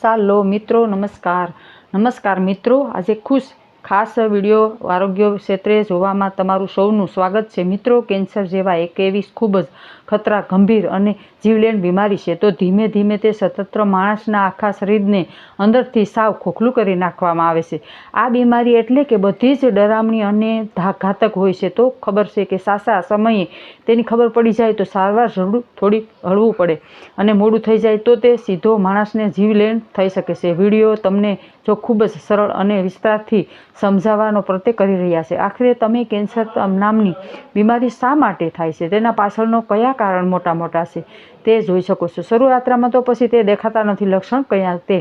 ચાલો મિત્રો નમસ્કાર. નમસ્કાર મિત્રો આજે ખુશ ખાસ વીડિયો આરોગ્ય ક્ષેત્રે જોવામાં તમારું સૌનું સ્વાગત છે. મિત્રો, કેન્સર જેવા એક એવી ખૂબ જ ખતરા, ગંભીર અને જીવલેણ બીમારી છે. તો ધીમે ધીમે તે સતત માણસના આખા શરીરને અંદરથી સાવ ખોખલું કરી નાખવામાં આવે છે. આ બીમારી એટલે કે બધી જ ડરામણી અને ઘાતક હોય છે. તો ખબર છે કે સાસા સમયે તેની ખબર પડી જાય તો સારવાર જરૂર થોડીક હળવું પડે અને મોડું થઈ જાય તો તે સીધો માણસને જીવલેણ થઈ શકે છે. વીડિયો તમને જો ખૂબ જ સરળ અને વિસ્તારથી સમજાવવાનો પ્રત્યે કરી રહ્યા છે. આખરે તમે કેન્સર નામની બીમારી શા માટે થાય છે? તેના પાછળનો કયા કારણ મોટા મોટા છે તે જોઈ શકો છો. શરૂઆતમાં તો પછી તે દેખાતા નથી લક્ષણ કયા તે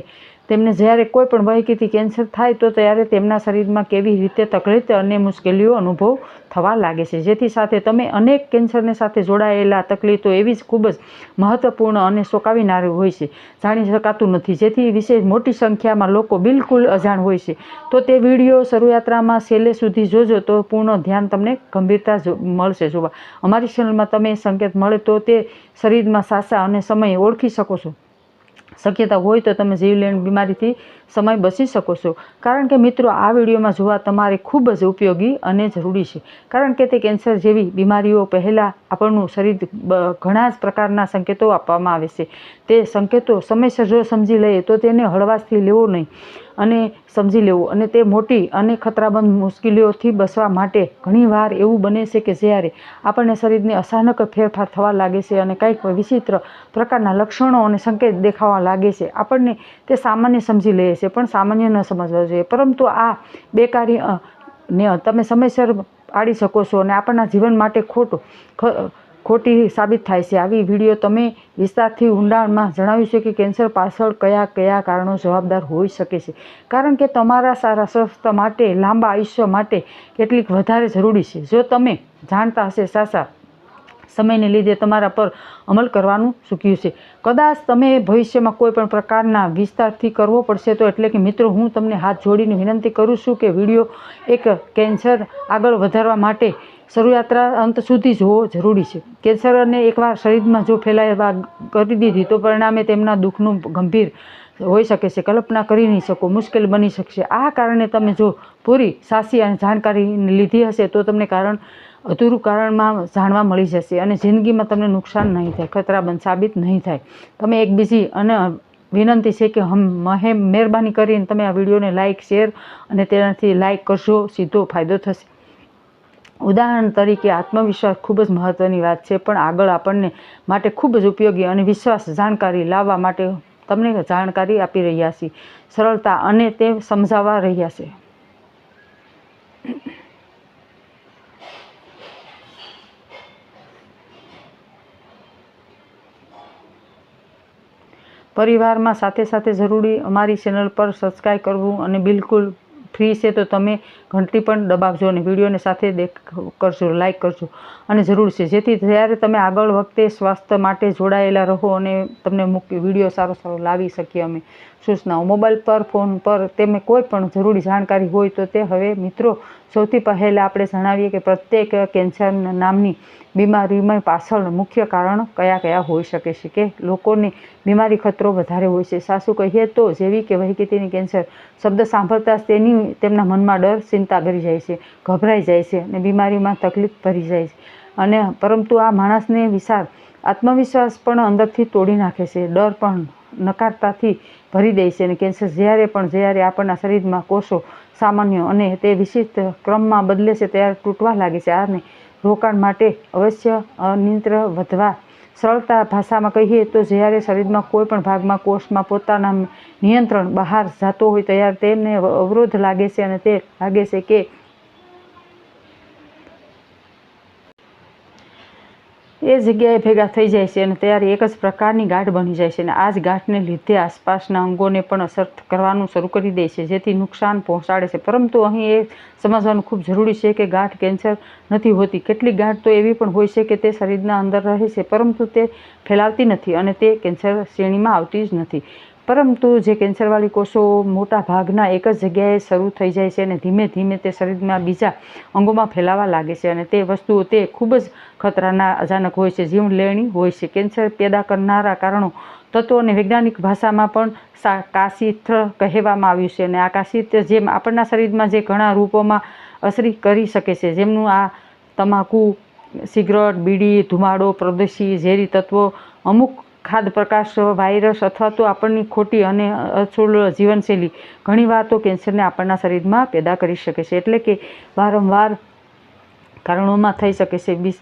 તેમને જ્યારે કોઈ પણ વહીકીથી કેન્સર થાય તો ત્યારે તેમના શરીરમાં કેવી રીતે તકલીફ અને મુશ્કેલીઓ અનુભવ થવા લાગે છે. જેથી સાથે તમે અનેક કેન્સરને સાથે જોડાયેલા તકલીફો એવી જ ખૂબ જ મહત્વપૂર્ણ અને શોકાવીનારી હોય છે. જાણી શકાતું નથી. જેથી વિશે મોટી સંખ્યામાં લોકો બિલકુલ અજાણ હોય છે. તો તે વીડિયો શરૂયાત્રામાં છેલ્લે સુધી જોજો તો પૂર્ણ ધ્યાન તમને ગંભીરતા મળશે જોવા. અમારી ચેનલમાં તમે સંકેત મળે તો તે શરીરમાં સાસા અને સમય ઓળખી શકો છો. શક્યતા હોય તો તમે જીવલેણ બીમારીથી સમય બચી શકો છો. કારણ કે મિત્રો, આ વિડીયોમાં જોવા તમારે ખૂબ જ ઉપયોગી અને જરૂરી છે. કારણ કે તે કેન્સર જેવી બીમારીઓ પહેલાં આપણનું શરીર ઘણા જ પ્રકારના સંકેતો આપવામાં આવે છે. તે સંકેતો સમયસર જો સમજી લઈએ તો તેને હળવાશથી લેવો નહીં. અને સમજી લેવું. અને તે મોટી અને ખતરાબંધ મુશ્કેલીઓથી બચવા માટે ઘણીવાર એવું બને છે કે જ્યારે આપણને શરીરને અચાનક ફેરફાર થવા લાગે છે અને કંઈક વિચિત્ર પ્રકારના લક્ષણો અને સંકેત દેખાવા લાગે છે, આપણને તે સામાન્ય સમજી લઈએ છીએ પણ સામાન્ય ન સમજવા જોઈએ. પરંતુ આ બેકારી ને તમે સમયસર પાડી શકો છો અને આપણના જીવન માટે ખોટું ખોટી સાબિત થાય છે. આવી વીડિયો તમે વિસ્તારથી ઊંડાણમાં જણાવ્યું છે કે કેન્સર પાછળ કયા કયા કારણો જવાબદાર હોઈ શકે છે. કારણ કે તમારા સારા સ્વાસ્થ્ય માટે, લાંબા આયુષ્ય માટે કેટલીક વધારે જરૂરી છે. જો તમે જાણતા હશે સાસા, સમયને લીધે તમારા પર અમલ કરવાનું ચૂક્યું છે. કદાચ તમે ભવિષ્યમાં કોઈ પણ પ્રકારના વિસ્તારથી કરવો પડશે તો એટલે કે, મિત્રો, હું તમને હાથ જોડીને વિનંતી કરું છું કે વીડિયો એક કેન્સર આગળ વધારવા માટે શરૂયાત્રા અંત સુધી જોવો જરૂરી છે. કેન્સરને એકવાર શરીરમાં જો ફેલાવા કરી દીધી, તો પરિણામે તેમના દુઃખનું ગંભીર હોઈ શકે છે. કલ્પના કરી નહીં શકો, મુશ્કેલ બની શકશે. આ કારણે તમે જો પૂરી સાસી અને જાણકારી લીધી હશે, તો તમને કારણ, અધૂરું કારણમાં જાણવા મળી જશે અને જિંદગીમાં તમને નુકસાન નહીં થાય ખતરાબંધ સાબિત નહીં થાય. તમે એક બીજી અને વિનંતી છે કે હમ મહે મહેરબાની કરીને તમે આ વિડીયોને લાઇક શેર અને તેનાથી લાઇક કરશો, સીધો ફાયદો થશે. ઉદાહરણ તરીકે આત્મવિશ્વાસ ખૂબ જ મહત્ત્વની વાત છે, પણ આગળ આપણને માટે ખૂબ જ ઉપયોગી અને વિશ્વાસ જાણકારી લાવવા માટે તમને જાણકારી આપી રહ્યા છીએ. સરળતા અને તે સમજાવવા રહ્યા છે. પરિવારમાં સાથે સાથે જરૂરી અમારી ચેનલ પર સબસ્ક્રાઈબ કરવું અને બિલકુલ ફ્રી છે તો તમે ઘંટી પણ દબાવજો અને વિડીયોને સાથે દેખ, કરજો લાઇક કરજો. અને જરૂર છે, જેથી જ્યારે તમે આગળ વખતે સ્વાસ્થ્ય માટે જોડાયેલા રહો અને તમને મૂકી, વીડિયો સારો સારો લાવી શકીએ અમે. સૂચનાઓ, મોબાઈલ પર, ફોન પર તમે કોઈ પણ જરૂરી જાણકારી હોય તો તે હવે મિત્રો, સૌથી પહેલાં આપણે જણાવીએ કે પ્રત્યેક કેન્સર નામની બીમારીમાં પાછળ મુખ્ય કારણ કયા કયા હોઈ શકે છે કે લોકોને બીમારી ખતરો વધારે હોય છે. સાસુ કહીએ તો જેવી કે વહીકીતીની કેન્સર શબ્દ સાંભળતા તેની, તેમના મનમાં ડર ચિંતા કરી જાય છે, ગભરાઈ જાય છે અને બીમારીમાં તકલીફ ભરી જાય છે. અને પરંતુ આ માણસને વિશાળ આત્મવિશ્વાસ પણ અંદરથી તોડી નાખે છે, ડર પણ નકારતાથી ભરી દે છે અને કેન્સર જ્યારે પણ, જ્યારે આપણના શરીરમાં કોષો સામાન્ય અને તે વિશિષ્ટ ક્રમમાં બદલે છે, ત્યારે તૂટવા લાગે છે. આને રોકાણ માટે અવશ્ય અનિંત્ર વધવા સરળતા ભાષામાં કહીએ તો જ્યારે શરીરમાં કોઈ પણ ભાગમાં કોષમાં પોતાના નિયંત્રણ બહાર જતો હોય ત્યારે તેમને અવરોધ લાગે છે અને તે લાગે છે કે એ જગ્યાએ ભેગા થઈ જાય છે અને ત્યારે એક જ પ્રકારની ગાંઠ બની જાય છે અને આ જ ગાંઠને લીધે આસપાસના અંગોને પણ અસર કરવાનું શરૂ કરી દે છે, જેથી નુકસાન પહોંચાડે છે. પરંતુ અહીં એ સમજવાનું ખૂબ જરૂરી છે કે ગાંઠ કેન્સર નથી હોતી. કેટલીક ગાંઠ તો એવી પણ હોય છે કે તે શરીરના અંદર રહે છે, પરંતુ તે ફેલાવતી નથી અને તે કેન્સર શ્રેણીમાં આવતી જ નથી. પરંતુ જે કેન્સરવાળી કોષો મોટા ભાગના એક જ જગ્યાએ શરૂ થઈ જાય છે અને ધીમે ધીમે તે શરીરમાં બીજા અંગોમાં ફેલાવા લાગે છે અને તે વસ્તુઓ તે ખૂબ જ ખતરાના અચાનક હોય છે, જીવલેણી હોય છે. કેન્સર પેદા કરનારા કારણો તત્વોને વૈજ્ઞાનિક ભાષામાં પણ કાશિત્ર કહેવામાં આવ્યું છે અને આ કાશિત્ર જેમ આપણના શરીરમાં જે ઘણા રૂપોમાં અસરી કરી શકે છે, જેમનું આ તમાકુ, સિગરેટ, બીડી, ધુમાડો, પ્રદેશી ઝેરી તત્વો અમુક ખાદ્ય પ્રકાશ વાયરસ અથવા તો આપણની ખોટી અને અચૂળ જીવનશૈલી ઘણીવાર તો કેન્સરને આપણના શરીરમાં પેદા કરી શકે છે. એટલે કે વારંવાર કારણોમાં થઈ શકે છે. બી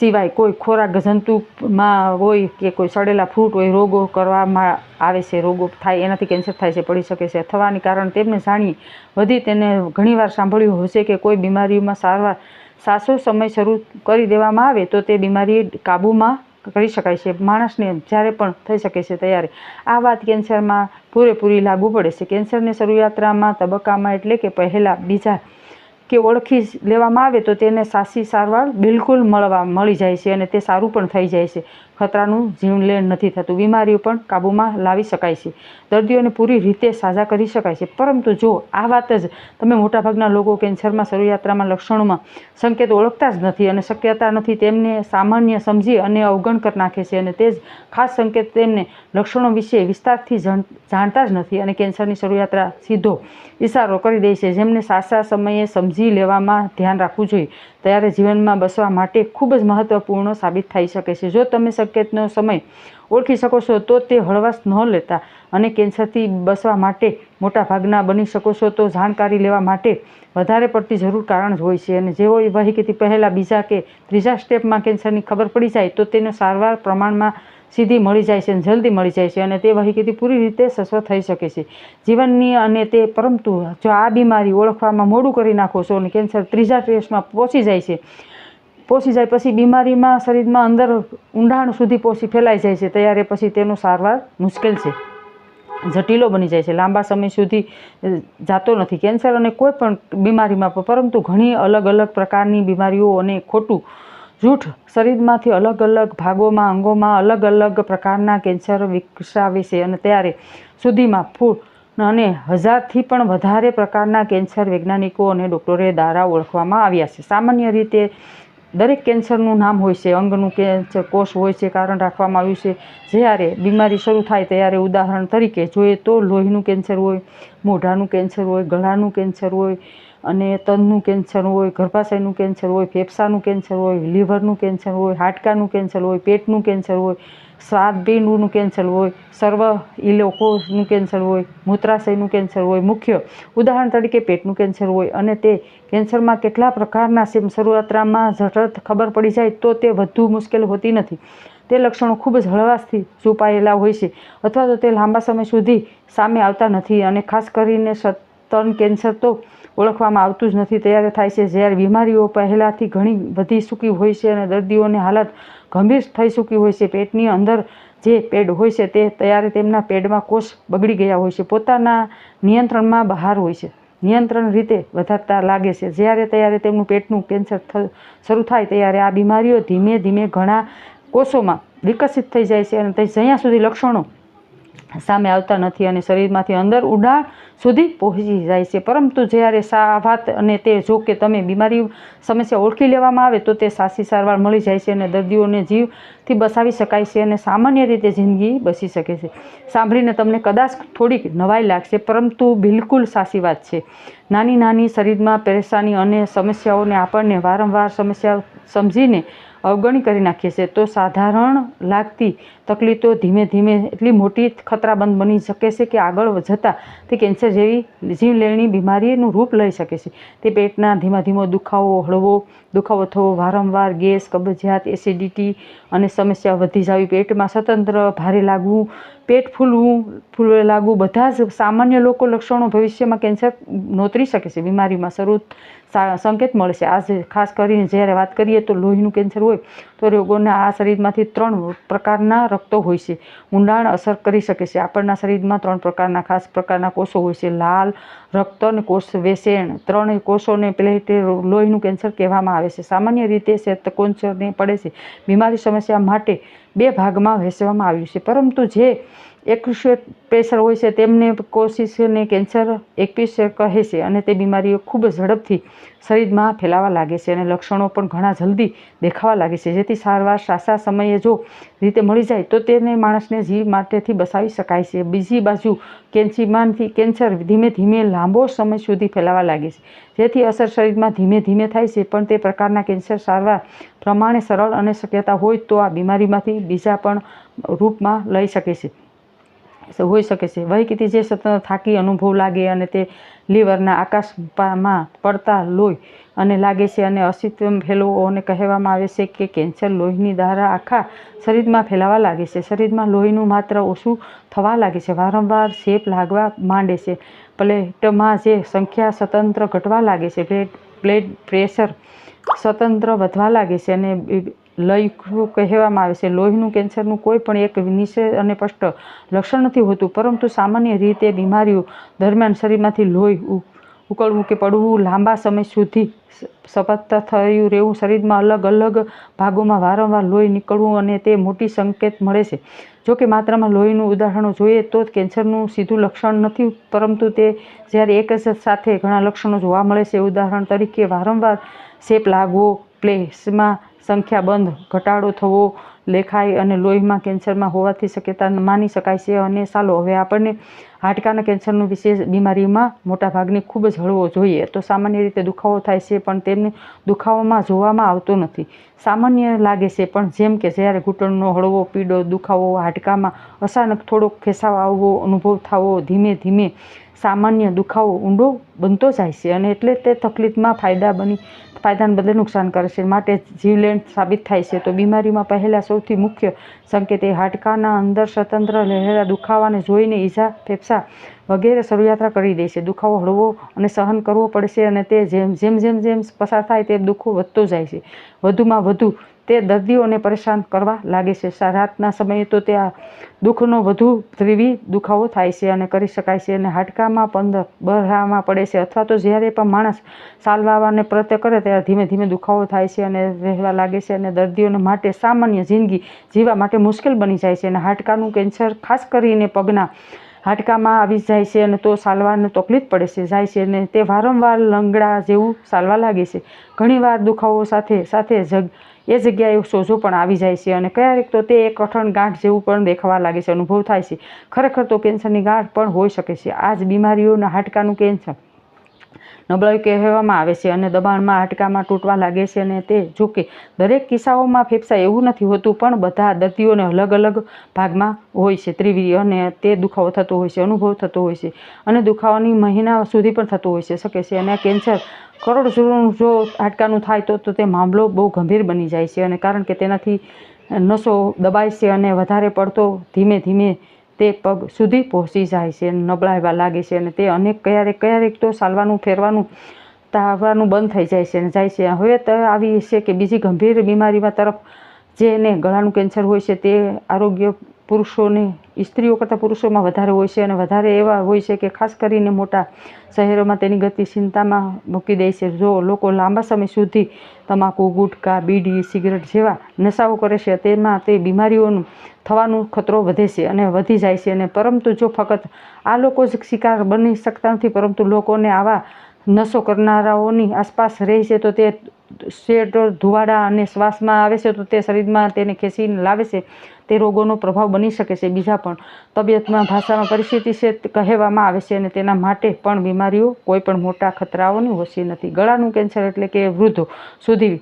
સિવાય કોઈ ખોરાક જંતુમાં હોય કે કોઈ સડેલા ફ્રૂટ હોય, રોગો કરવામાં આવે છે, રોગો થાય, એનાથી કેન્સર થાય છે, પડી શકે છે. થવાની કારણ તેમને જાણીએ. વધી તેને ઘણીવાર સાંભળ્યું હશે કે કોઈ બીમારીઓમાં સારવાર સાસો સમય શરૂ કરી દેવામાં આવે તો તે બીમારી કાબૂમાં કરી શકાય છે. માણસને જ્યારે પણ થઈ શકે છે ત્યારે. આ વાત કેન્સરમાં પૂરેપૂરી લાગુ પડે છે. કેન્સરની શરૂયાત્રામાં તબક્કામાં એટલે કે પહેલાં બીજા કે ઓળખી લેવામાં આવે તો તેને સાસી સારવાર બિલકુલ મળવા મળી જાય છે અને તે સારું પણ થઈ જાય છે. ખતરાનું જીવલેણ નથી થતું. બીમારીઓ પણ કાબૂમાં લાવી શકાય છે. દર્દીઓને પૂરી રીતે સાજા કરી શકાય છે. પરંતુ જો આ વાત જ તમે મોટાભાગના લોકો કેન્સરમાં શરૂયાત્રામાં લક્ષણોમાં સંકેત ઓળખતા જ નથી અને શક્યતા નથી, તેમને સામાન્ય સમજી અને અવગણ કરી નાખે છે અને તે જ ખાસ સંકેત તેમને લક્ષણો વિશે વિસ્તારથી જાણ- જાણતા જ નથી અને કેન્સરની શરૂયાત્રા સીધો ઇશારો કરી દે છે. જેમને સાચા સમયે સમજી લેવામાં ધ્યાન રાખવું જોઈએ. ત્યારે જીવનમાં બસવા માટે ખૂબ જ મહત્ત્વપૂર્ણ સાબિત થઈ શકે છે. જો તમે સંકેતનો સમય ઓળખી શકો છો, તો તે હળવાશ ન લેતા અને કેન્સરથી બસવા માટે મોટા ભાગના બની શકો છો. તો જાણકારી લેવા માટે વધારે પડતી જરૂર કારણ જ હોય છે. અને જેઓ વહીકીથી પહેલાં બીજા કે ત્રીજા સ્ટેપમાં કેન્સરની ખબર પડી જાય, તો તેનો સારવાર પ્રમાણમાં સીધી મળી જાય છે અને જલ્દી મળી જાય છે અને તે વહીકીથી પૂરી રીતે સસ્વ થઈ શકે છે. જીવનની અને તે પરંતુ જો આ બીમારી ઓળખવામાં મોડું કરી નાખો છો અને કેન્સર ત્રીજા ટ્રેસમાં પહોંચી જાય છે પહોંચી જાય પછી બીમારીમાં શરીરમાં અંદર ઊંડાણ સુધી પહોંચી ફેલાઈ જાય છે, ત્યારે પછી તેનો સારવાર મુશ્કેલ છે. જટિલો બની જાય છે, લાંબા સમય સુધી જાતો નથી. કેન્સર અને કોઈ પણ બીમારીમાં પરંતુ ઘણી અલગ અલગ પ્રકારની બીમારીઓ અને ખોટું જૂઠ શરીરમાંથી અલગ અલગ ભાગોમાં, અંગોમાં અલગ અલગ પ્રકારના કેન્સર વિકસાવે છે અને ત્યારે સુધીમાં ફૂટ અને હજારથી પણ વધારે પ્રકારના કેન્સર વૈજ્ઞાનિકો અને ડૉક્ટરે દ્વારા ઓળખવામાં આવ્યા છે. સામાન્ય રીતે દરેક કેન્સરનું નામ હોય છે, અંગનું કેન્સર કોષ હોય છે, કારણ રાખવામાં આવ્યું છે. જ્યારે બીમારી શરૂ થાય ત્યારે ઉદાહરણ તરીકે જોઈએ તો લોહીનું કેન્સર હોય, મોઢાનું કેન્સર હોય, ગળાનું કેન્સર હોય અને તનનું કેન્સર હોય, ગર્ભાશયનું કેન્સર હોય, ફેફસાનું કેન્સર હોય, લીવરનું કેન્સર હોય, હાડકાનું કેન્સર હોય, પેટનું કેન્સર હોય સ્વાદબીનું કેન્સર હોય, સર્વ ઇલોકોનું કેન્સર હોય, મૂત્રાશયનું કેન્સર હોય. મુખ્ય ઉદાહરણ તરીકે પેટનું કેન્સર હોય અને તે કેન્સરમાં કેટલા પ્રકારના શરૂઆતમાં ઝટત ખબર પડી જાય તો તે વધુ મુશ્કેલ હોતી નથી. તે લક્ષણો ખૂબ જ હળવાશથી છુપાયેલા હોય છે અથવા તો તે લાંબા સમય સુધી સામે આવતા નથી અને ખાસ કરીને તન કેન્સર તો ઓળખવામાં આવતું જ નથી. ત્યારે થાય છે. જ્યારે બીમારીઓ પહેલાંથી ઘણી વધી ચૂકી હોય છે અને દર્દીઓની હાલત ગંભીર થઈ ચૂકી હોય છે. પેટની અંદર જે પેડ હોય છે તે ત્યારે તેમના પેડમાં કોષ બગડી ગયા હોય છે. પોતાના નિયંત્રણમાં બહાર હોય છે. નિયંત્રણ રીતે વધારતા લાગે છે. જ્યારે ત્યારે તેમનું પેટનું કેન્સર શરૂ થાય ત્યારે આ બીમારીઓ ધીમે ધીમે ઘણા કોષોમાં વિકસિત થઈ જાય છે અને તે જ્યાં સુધી લક્ષણો સામે આવતા નથી અને શરીરમાંથી અંદર ઉડાણ સુધી પહોંચી જાય છે. પરંતુ જ્યારે સા, વાત અને તે જો કે તમે બીમારી સમસ્યા ઓળખી લેવામાં આવે તો તે સાસી સારવાર મળી જાય છે અને દર્દીઓને જીવથી બસાવી શકાય છે અને સામાન્ય રીતે જિંદગી બસી શકે છે. સાંભળીને તમને કદાચ થોડીક નવાઈ લાગશે, પરંતુ બિલકુલ સાચી વાત છે. નાની નાની શરીરમાં પરેશાની અને સમસ્યાઓને આપણને વારંવાર સમસ્યા સમજીને અવગણી કરી નાખીએ છીએ તો સાધારણ લાગતી તકલીફો ધીમે ધીમે એટલી મોટી ખતરાબંધ બની શકે છે કે આગળ જતાં તે કેન્સર જેવી જીવલેણી બીમારીનું રૂપ લઈ શકે છે. તે પેટના ધીમા ધીમો દુખાવો, હળવો દુખાવો થવો, વારંવાર ગેસ, કબજિયાત એસિડિટી અને સમસ્યા વધી જવી, પેટમાં સ્વતંત્ર ભારે લાગવું, પેટ ફૂલવું, ફૂલવે લાગવું, બધા જ સામાન્ય લોકો લક્ષણો ભવિષ્યમાં કેન્સર નોતરી શકે છે. બીમારીમાં શરૂ સંકેત મળે છે આજે ખાસ કરીને જ્યારે વાત કરીએ તો લોહીનું કેન્સર હોય, તો રોગોના આ શરીરમાંથી ત્રણ પ્રકારના રક્તો હોય છે. ઊંડાણ અસર કરી શકે છે. આપણના શરીરમાં ત્રણ પ્રકારના, ખાસ પ્રકારના કોષો હોય છે. લાલ રક્ત અને કોષ વેસેણ. ત્રણેય કોષોને પ્લેટ લોહીનું કેન્સર કહેવામાં આવે છે. સામાન્ય રીતે શ્વેતકોષને પડે છે. બીમારી સમસ્યા માટે બે ભાગમાં વહેંચવામાં આવ્યું છે. પરંતુ જે એક્યુશેટ પ્રેશર હોય છે, તેમને કોશિશને કેન્સર એકપીસ કહે છે અને તે બીમારીઓ ખૂબ ઝડપથી શરીરમાં ફેલાવા લાગે છે અને લક્ષણો પણ ઘણા જલ્દી દેખાવા લાગે છે. જેથી સારવાર સાસા સમયે જો રીતે મળી જાય, તો તેને માણસને જીવ માટેથી બસાવી શકાય છે. બીજી બાજુ, કેન્સીમાંથી કેન્સર ધીમે ધીમે લાંબો સમય સુધી ફેલાવા લાગે છે. જેથી અસર શરીરમાં ધીમે ધીમે થાય છે, પણ તે પ્રકારના કેન્સર સારવાર પ્રમાણે સરળ અને શક્યતા હોય તો આ બીમારીમાંથી બીજા પણ રૂપમાં લઈ શકે છે. હોઈ શકે છે. વહીકીથી જે સતત થાકી અનુભવ લાગે અને તે લીવરના આકાશમાં પડતા લોહી અને લાગે છે અને અસ્તિત્વ ફેલવોને કહેવામાં આવે છે કે કેન્સર લોહીની દ્વારા આખા શરીરમાં ફેલાવા લાગે છે. શરીરમાં લોહીનું માત્ર ઓછું થવા લાગે છે. વારંવાર શેપ લાગવા માંડે છે. પ્લેટમાં જે સંખ્યા સ્વતંત્ર ઘટવા લાગે છે. બ્લડ પ્રેશર સ્વતંત્ર વધવા લાગે છે અને લય કહેવામાં આવે છે. લોહીનું કેન્સરનું કોઈ પણ એક નિશ્ચય અને સ્પષ્ટ લક્ષણ નથી હોતું, પરંતુ સામાન્ય રીતે બીમારીઓ દરમિયાન શરીરમાંથી લોહી ઉકળવું કે પડવું લાંબા સમય સુધી સતત થયું રહેવું શરીરમાં અલગ અલગ ભાગોમાં વારંવાર લોહી નીકળવું અને તે મોટી સંકેત મળે છે. જો કે માત્રામાં લોહીનું ઉદાહરણો જોઈએ તો જ કેન્સરનું સીધું લક્ષણ નથી, પરંતુ તે જ્યારે એક જ સાથે ઘણા લક્ષણો જોવા મળે છે. ઉદાહરણ તરીકે વારંવાર શેપ લાગવો, પ્લેસમાં સંખ્યાબંધ ઘટાડો થવો લેખાય અને લોહીમાં કેન્સરમાં હોવાથી શક્યતા માની શકાય છે અને ચાલો હવે આપણને હાડકાના કેન્સરનું વિશેષ બીમારીમાં મોટાભાગની ખૂબ જ હળવો જોઈએ. તો સામાન્ય રીતે દુખાવો થાય છે, પણ તેમને દુખાવામાં જોવામાં આવતો નથી. સામાન્ય લાગે છે, પણ જેમ કે જ્યારે ઘૂંટણનો હળવો પીડો દુખાવો, હાડકામાં અચાનક થોડોક ખેસાવ આવવો, અનુભવ થવો, ધીમે ધીમે સામાન્ય દુખાવો ઊંડો બનતો જાય છે અને એટલે તે તકલીફમાં ફાયદા બની, ફાયદાને બદલે નુકસાન કરે છે. માટે જીવલેણ સાબિત થાય છે. તો બીમારીમાં પહેલાં સૌથી મુખ્ય સંકેત એ હાડકાના અંદર સ્વતંત્ર લહેરા દુખાવાને જોઈને ઈજા, ફેફસા વગેરે શરૂયાત્રા કરી દે છે. દુખાવો હળવો અને સહન કરવો પડશે અને તે જેમ જેમ જેમ જેમ પસાર થાય તેમ દુઃખો વધતો જાય છે. વધુમાં વધુ તે દર્દીઓને પરેશાન કરવા લાગે છે. રાતના સમયે તો તે આ દુઃખનો વધુ ત્રીવી દુખાવો થાય છે અને કરી શકાય છે અને હાડકામાં પંદર બરહામાં પડે છે અથવા તો જ્યારે પણ માણસ સાલવાવાને પ્રત્યે કરે ત્યારે ધીમે ધીમે દુખાવો થાય છે અને રહેવા લાગે છે અને દર્દીઓને માટે સામાન્ય જિંદગી જીવા માટે મુશ્કેલ બની જાય છે અને હાડકાનું કેન્સર ખાસ કરીને પગના હાડકામાં આવી જાય છે અને તો સાલવાને તકલીફ પડે છે, જાય છે અને તે વારંવાર લંગડા જેવું ચાલવા લાગે છે. ઘણીવાર દુખાવો સાથે સાથે જગ એ જગ્યાએ સોજો પણ આવી જાય છે અને ક્યારેક તો તે એક કઠણ ગાંઠ જેવું પણ દેખાવા લાગે છે, અનુભવ થાય છે. ખરેખર તો કેન્સરની ગાંઠ પણ હોઈ શકે છે. આ જ બીમારીઓના હાડકાનું કેન્સર નબળાઈ કહેવામાં આવે છે અને દબાણમાં હાડકામાં તૂટવા લાગે છે અને તે જોકે દરેક કિસ્સાઓમાં ફેફસા એવું નથી હોતું, પણ બધા દર્દીઓને અલગ અલગ ભાગમાં હોય છે. ત્રિવીર્ય અને તે દુખાવો થતો હોય છે, અનુભવ થતો હોય છે અને દુખાવાની મહિના સુધી પણ થતો હોય છે, શકે છે. અને આ કેન્સર કરોડરજ્જુનું જો હાડકાનું થાય તો તો મામલો બહુ ગંભીર બની જાય છે અને કારણ કે તેનાથી નસો દબાય છે અને વધારે પડતો ધીમે ધીમે તે પગ સુધી પહોંચી જાય છે નબળાવા લાગે છે અને તે અનેક ક્યારેક ક્યારેક તો ચાલવાનું, ફેરવાનું, તાવવાનું બંધ થઈ જાય છે અને જાય છે. હવે તો આવી છે કે બીજી ગંભીર બીમારીમાં તરફ જેને ગળાનું કેન્સર હોય છે તે આરોગ્ય પુરુષોને, સ્ત્રીઓ કરતાં પુરુષોમાં વધારે હોય છે અને વધારે એવા હોય છે કે ખાસ કરીને મોટા શહેરોમાં તેની ગતિ ચિંતામાં મૂકી દે છે. જો લોકો લાંબા સમય સુધી તમાકુ, ગુટકા, બીડી, સિગરેટ જેવા નશાઓ કરે છે, તેમાં તે બીમારીઓનું થવાનું ખતરો વધે છે અને વધી જાય છે અને પરંતુ જો ફક્ત આ લોકો જ શિકાર બની શકતા નથી, પરંતુ લોકોને આવા નશો કરનારાઓની આસપાસ રહે છે, તો તે શેડ ધુવાડા અને શ્વાસમાં આવે છે, તો તે શરીરમાં તેને ખેંચીને લાવે છે. તે રોગોનો પ્રભાવ બની શકે છે. બીજા પણ તબિયતમાં ભાષામાં પરિસ્થિતિ છે કહેવામાં આવે છે અને તેના માટે પણ બીમારીઓ કોઈ પણ મોટા ખતરાઓની હોશી નથી. ગળાનું કેન્સર એટલે કે વૃદ્ધો સુધી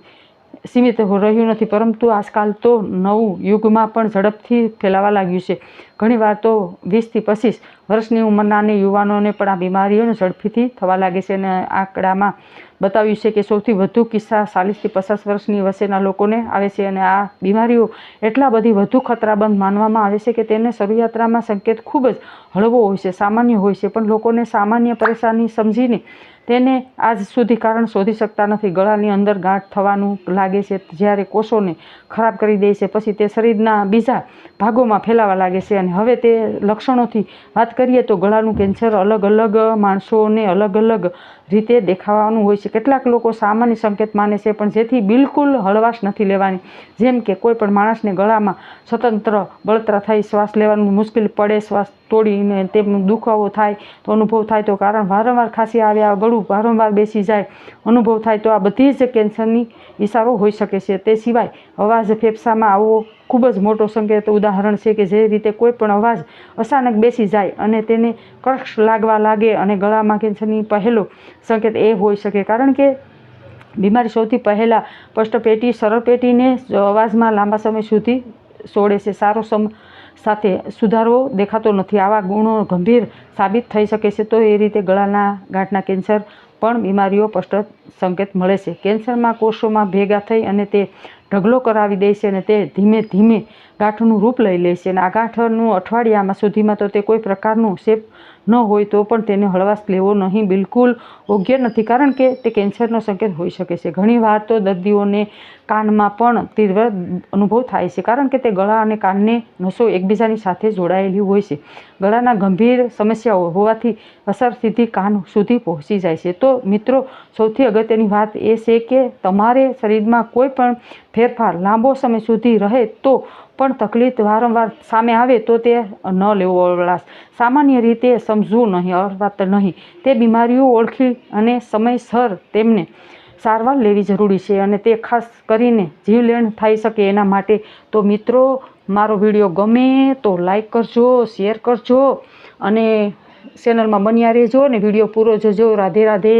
સીમિત રહ્યું નથી, પરંતુ આજકાલ તો નવું યુગમાં પણ ઝડપથી ફેલાવા લાગ્યું છે. ઘણીવાર તો વીસથી પચીસ વર્ષની ઉંમરના અને યુવાનોને પણ આ બીમારીઓને ઝડપીથી થવા લાગે છે અને આંકડામાં બતાવ્યું છે કે સૌથી વધુ કિસ્સા ચાલીસથી પચાસ વર્ષની વચ્ચેના લોકોને આવે છે અને આ બીમારીઓ એટલા બધી વધુ ખતરાબંધ માનવામાં આવે છે કે તેને શરૂયાત્રામાં સંકેત ખૂબ જ હળવો હોય છે, સામાન્ય હોય છે, પણ લોકોને સામાન્ય પરેશાની સમજીને તેને આજ સુધી કારણ શોધી શકતા નથી. ગળાની અંદર ગાંઠ થવાનું લાગે છે, જ્યારે કોષોને ખરાબ કરી દે છે, પછી તે શરીરના બીજા ભાગોમાં ફેલાવા લાગે છે અને હવે તે લક્ષણોથી વાત કરીએ તો ગળાનું કેન્સર અલગ અલગ માણસોને અલગ અલગ રીતે દેખાવાનું હોય છે. કેટલાક લોકો સામાન્ય સંકેત માને છે, પણ જેથી બિલકુલ હળવાશ નથી લેવાની. જેમ કે કોઈ પણ માણસને ગળામાં સ્વતંત્ર બળતરા થઈ શ્વાસ લેવાનું મુશ્કેલ પડે, શ્વાસ તોડીને તેમનું દુખાવો થાય, તો અનુભવ થાય તો કારણ વારંવાર ખાંસી આવ્યા ગળું વારંવાર બેસી જાય. અનુભવ થાય તો આ બધી જ કેન્સરની ઇશારો હોઈ શકે છે. તે સિવાય અવાજ ફેફસામાં આવવો ખૂબ જ મોટો સંકેત ઉદાહરણ છે કે જે રીતે કોઈ પણ અવાજ અચાનક બેસી જાય અને તેને કક્ષ લાગવા લાગે અને ગળામાં કેન્સરની પહેલો સંકેત એ હોઈ શકે. કારણ કે બીમારી સૌથી પહેલાં પષ્ટપેટી સરળપેટીને અવાજમાં લાંબા સમય સુધી છોડે છે. સારો સમ, સાથે સુધારો દેખાતો નથી. આવા ગુણો ગંભીર સાબિત થઈ શકે છે તો એ રીતે ગળાના ગાંઠના કેન્સર પણ બીમારીઓ સ્પષ્ટ સંકેત મળે છે. કેન્સરમાં કોષોમાં ભેગા થઈ અને તે ઢગલો કરાવી દે છે અને તે ધીમે ધીમે ગાંઠનું રૂપ લઈ લે છે અને આ ગાંઠનું અઠવાડિયામાં સુધીમાં તો તે કોઈ પ્રકારનું શેપ ન હોય તો પણ તેને હળવાશ લેવો નહીં, બિલકુલ યોગ્ય નથી. કારણ કે તે કેન્સરનો સંકેત હોઈ શકે છે. ઘણીવાર તો દર્દીઓને કાનમાં પણ તીવ્ર અનુભવ થાય છે, કારણ કે તે ગળા અને કાનને નસો એકબીજાની સાથે જોડાયેલી હોય છે. ગળાના ગંભીર સમસ્યાઓ હોવાથી અસર સીધી કાન સુધી પહોંચી જાય છે. તો મિત્રો, સૌથી અગત્યની વાત એ છે કે તમારે શરીરમાં કોઈ પણ ફેરફાર લાંબો સમય સુધી રહે તો પણ તકલીફ વારંવાર સામે આવે તો તે ન લેવો અવલાસ સામાન્ય રીતે સમજવું નહીં અર્થાત નહીં. તે બીમારીઓ ઓળખી અને સમયસર તેમને સારવાર લેવી જરૂરી છે અને તે ખાસ કરીને જીવલેણ થઈ શકે એના માટે. તો મિત્રો, મારો વીડિયો ગમે તો લાઈક કરજો, શેર કરજો અને ચેનલમાં બન્યા રહેજો અને વીડિયો પૂરો જોજો. રાધે રાધે.